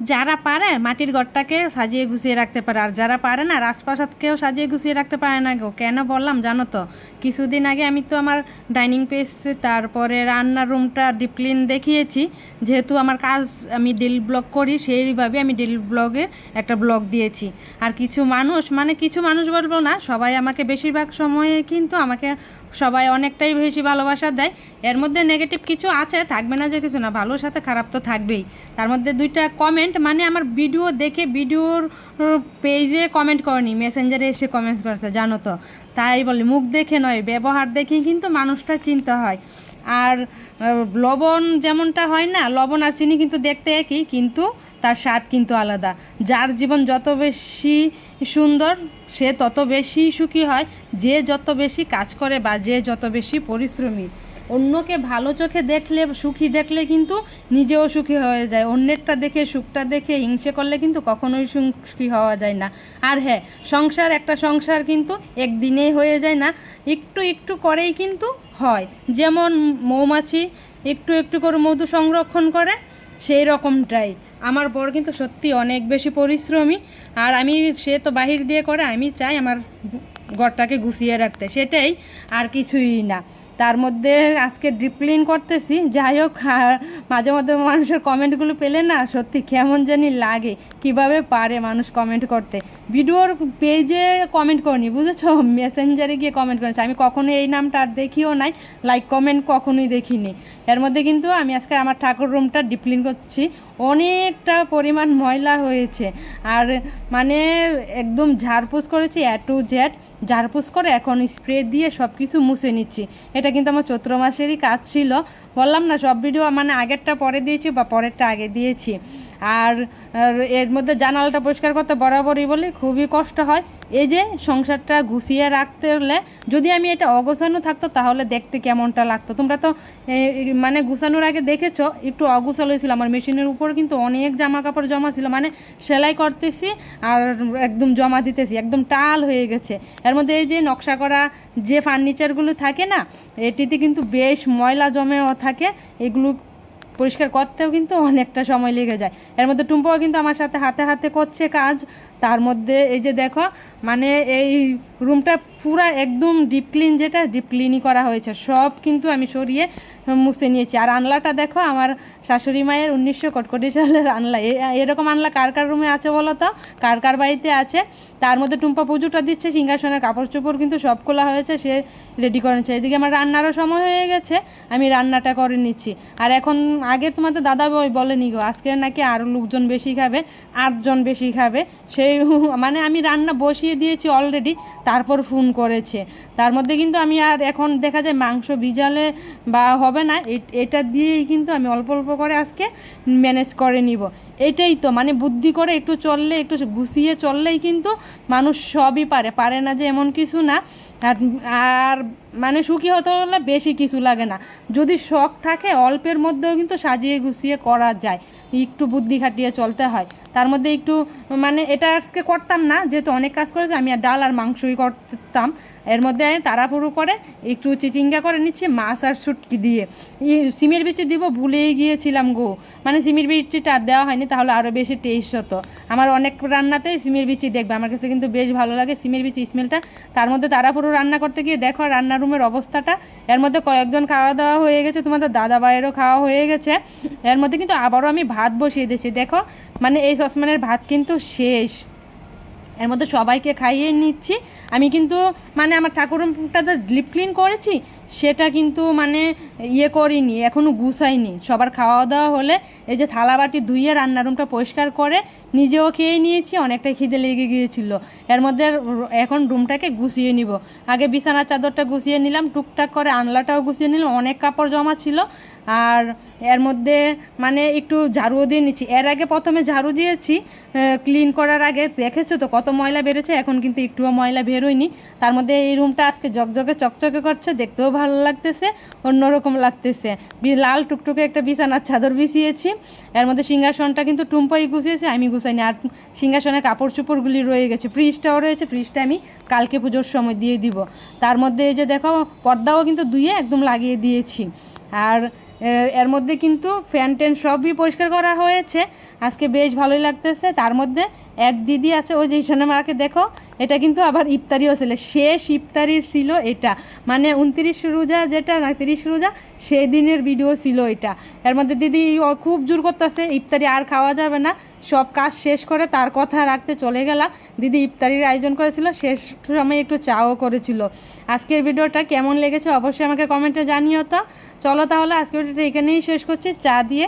যারা পারে মাটির ঘরটাকে সাজিয়ে গুছিয়ে রাখতে পারে। আর যারা পারে না, রাজপ্রাসাদকেও সাজিয়ে গুছিয়ে রাখতে পারে না গো। কেন বললাম জানো তো? কিছুদিন আগে আমি তো আমার ডাইনিং পেস, তারপরে রান্নার রুমটা ডিপ্লিন দেখিয়েছি। যেহেতু আমার কাজ আমি ডেলি ব্লগ করি, সেইভাবে আমি ডেলি ব্লগে একটা ব্লগ দিয়েছি। আর কিছু মানুষ মানে কিছু মানুষ বলব না, সবাই আমাকে বেশিরভাগ সময়ে কিন্তু আমাকে সবাই অনেকটাই বেশি ভালোবাসা দেয়। এর মধ্যে নেগেটিভ কিছু আছে, থাকবে না যে কিছু না, ভালোর সাথে খারাপ তো থাকবেই। তার মধ্যে দুইটা কমেন্ট মানে আমার ভিডিও দেখে ভিডিওর পেজে কমেন্ট করেনি মেসেঞ্জারে এসে কমেন্ট করেছে, জানো তো। তাই বলি, মুখ দেখে নয়, ব্যবহার দেখেই কিন্তু মানুষটা চিনতে হয়। আর লবণ যেমনটা হয় না, লবণ আর চিনি কিন্তু দেখতে একই, কিন্তু তার স্বাদ কিন্তু আলাদা। যার জীবন যত বেশি সুন্দর, সে তত বেশি সুখী হয়। যে যত বেশি কাজ করে বা যে যত বেশি পরিশ্রমী। অন্যকে ভালো চোখে দেখলে, সুখী দেখলে কিন্তু নিজেও সুখী হয়ে যায়। অন্যেরটা দেখে, সুখটা দেখে, হিংসে করলে কিন্তু কখনোই সুখী হওয়া যায় না। আর হ্যাঁ সংসার একটা সংসার কিন্তু একদিনেই হয়ে যায় না। একটু একটু করেই কিন্তু হয়। যেমন মৌমাছি, একটু একটু করে মধু সংরক্ষণ করে। সেই রকমটাই। আমার বর কিন্তু সত্যি অনেক বেশি পরিশ্রমী। আর আমি, সে তো বাহির দিয়ে করে, আমি চাই আমার ঘরটাকে গুছিয়ে রাখতে। সেটাই আর কিছুই না। তার মধ্যে আজকে ডিপ্লিন করতেছি। যাই হোক মাঝে মধ্যে মানুষের কমেন্টগুলো পেলে না সত্যি কেমন জানি লাগে, কীভাবে পারে মানুষ কমেন্ট করতে। ভিডিওর পেজে কমেন্ট করনি, বুঝেছ? মেসেঞ্জারে গিয়ে কমেন্ট করেছে। আমি কখনো এই নামটা আর দেখিও নাই লাইক কমেন্ট কখনোই দেখিনি। এর মধ্যে কিন্তু আমি আজকে আমার ঠাকুর রুমটা ডিপ্লিন করছি। অনেকটা পরিমাণ ময়লা হয়েছে। আর মানে একদম ঝাড়পুছ করেছি এ টু জেড ঝাড়পুছ করে এখন স্প্রে দিয়ে সব কিছু মুছে নিচ্ছি। এটা কিন্তু আমার চৈত্র মাসেরই কাজ ছিল। বললাম না, সব ভিডিও মানে আগেরটা পরে দিয়েছি বা পরেরটা আগে দিয়েছি। আর এর মধ্যে জানালাটা পরিষ্কার করতে বরাবরই বলি, খুবই কষ্ট হয়। এই যে সংসারটা গুছিয়ে রাখতে হলে যদি আমি এটা অগোছানো থাকতো, তাহলে দেখতে কেমনটা লাগতো? তোমরা তো মানে গুছানোর আগে দেখেছ, একটু অগুছালো ছিল। আমার মেশিনের উপর কিন্তু অনেক জামা কাপড় জমা ছিল। মানে সেলাই করতেছি আর একদম জমা দিতেছি, একদম টাল হয়ে গেছে। এর মধ্যে এই যে নকশা করা যে ফার্নিচারগুলো থাকে না, এটিতে কিন্তু বেশ ময়লা জমেও থাকে এগুলো পরিষ্কার করতেও কিন্তু অনেকটা সময় লেগে যায়। এর মধ্যে টুম্পাও কিন্তু আমার সাথে হাতে হাতে করছে কাজ। তার মধ্যে এই যে দেখো মানে এই রুমটা পুরা একদম ডিপ ক্লিন যেটা ডিপ ক্লিনই করা হয়েছে। সব কিন্তু আমি সরিয়ে মুছে নিয়েছি। আর আনলাটা দেখো, আমার শাশুড়ি মায়ের উনিশশো কটকটি সালের আনলা। এরকম আনলা কার কার রুমে আছে বলো তো? কার কার বাড়িতে আছে? তার মধ্যে টুম্পা পুজোটা দিচ্ছে, সিংহাসনের কাপড় চোপড় কিন্তু সব খোলা হয়েছে, সে রেডি করে নিচ্ছে। এদিকে আমার রান্নারও সময় হয়ে গেছে, আমি রান্নাটা করে নিচ্ছি। আর এখন আগে তোমাদের দাদা বলেনি গো, আজকে নাকি আরও লোকজন বেশি খাবে, আটজন বেশি খাবে। সেই মানে আমি রান্না বসিয়ে দিয়েছি অলরেডি তারপর ফোন করেছে। তার মধ্যে কিন্তু আমি আর এখন দেখা যায় মাংস ভিজালে বা হবে না, এ- এটা দিয়েই কিন্তু আমি অল্প অল্প করে আজকে ম্যানেজ করে নিব। এটাই তো মানে বুদ্ধি করে একটু চললে, একটু গুছিয়ে চললেই কিন্তু মানুষ সবই পারে পারে না যে এমন কিছু না। আর আর মানে সুখী হতে হলে বেশি কিছু লাগে না। যদি শখ থাকে, অল্পের মধ্যেও কিন্তু সাজিয়ে গুছিয়ে করা যায়। একটু বুদ্ধি খাটিয়ে চলতে হয়। তার মধ্যে একটু মানে এটা আজকে করতাম না, যেহেতু অনেক কাজ করেছে, আমি আর ডাল আর মাংসই করতাম। এর মধ্যে আমি তাড়াহুড়ো করে একটু চিচিঙ্গা করে নিচ্ছি, মাছ আর শুটকি দিয়ে। সিমের বিচি দিব ভুলেই গিয়েছিলাম গো। মানে সিমের বিচিটা আর দেওয়া হয়নি, তাহলে আরও বেশি টেস্ট হতো। আমার অনেক রান্নাতেই সিমের বিচি দেখবে, আমার কাছে কিন্তু বেশ ভালো লাগে সিমের বিচি স্মেলটা তার মধ্যে তাড়াহুড়ো রান্না করতে গিয়ে দেখো রান্নার রুমের অবস্থাটা। এর মধ্যে কয়েকজন খাওয়া দাওয়া হয়ে গেছে, তোমাদের দাদা ভাইয়েরও খাওয়া হয়ে গেছে। এর মধ্যে কিন্তু আবারও আমি ভাত বসিয়ে দিয়েছি। দেখো মানে এই সসমানের ভাত কিন্তু শেষ। এর মধ্যে সবাইকে খাইয়ে নিচ্ছি। আমি কিন্তু মানে আমার ঠাকুরটাতে লিপ ক্লিন করেছি, সেটা কিন্তু মানে ইয়ে করিনি এখনও গুছাইনি। সবার খাওয়া দাওয়া হলে এই যে থালা বাটি ধুইয়ে রান্নার রুমটা পরিষ্কার করে নিজেও খেয়ে নিয়েছি অনেকটা খিদে লেগে গিয়েছিল। এর মধ্যে এখন রুমটাকে গুছিয়ে নিব। আগে বিছানার চাদরটা গুছিয়ে নিলাম, টুকটাক করে আনলাটাও গুছিয়ে নিলাম, অনেক কাপড় জমা ছিল। আর এর মধ্যে মানে একটু ঝাড়ুও দিয়ে নিচ্ছি। এর আগে প্রথমে ঝাড়ু দিয়েছি ক্লিন করার আগে। দেখেছ তো কত ময়লা বেরোচ্ছে? এখন কিন্তু একটুও ময়লা বেরোয়নি। তার মধ্যে এই রুমটা আজকে জকজকে চকচকে করছে, দেখতেও ভালো লাগতেছে, অন্যরকম লাগতেছে। লাল টুকটুকে একটা বিছানার চাদর বিছিয়েছি। এর মধ্যে সিংহাসনটা কিন্তু টুম্পাই গুছিয়েছে, আমি গুছাইনি। আর সিংহাসনের কাপড় চোপড়গুলি রয়ে গেছে। ফ্রিজটাও রয়েছে, ফ্রিজটা আমি কালকে পুজোর সময় দিয়ে দিব। তার মধ্যে এই যে দেখো, পর্দাও কিন্তু ধুয়ে একদম লাগিয়ে দিয়েছি। আর এর মধ্যে কিন্তু ফ্যান ট্যান সবই পরিষ্কার করা হয়েছে। আজকে বেশ ভালোই লাগতেছে। তার মধ্যে এক দিদি আছে, ওই যে মাকে দেখো, এটা কিন্তু আবার ইফতারিও ছিল। শেষ ইফতারি ছিল এটা। মানে উনত্রিশ রোজা যেটা, না, তিরিশ রোজা সেই দিনের ভিডিও ছিল এটা। এর মধ্যে দিদি খুব জোর করতেছে, ইফতারি আর খাওয়া যাবে না। সব কাজ শেষ করে তার কথা রাখতে চলে গেলাম। দিদি ইফতারির আয়োজন করেছিল, শেষ সময় একটু চাও করেছিল। আজকের ভিডিওটা কেমন লেগেছে অবশ্যই আমাকে কমেন্টে জানিও তো। চলো তাহলে আজকে ভিডিওটা এখানেই শেষ করছি চা দিয়ে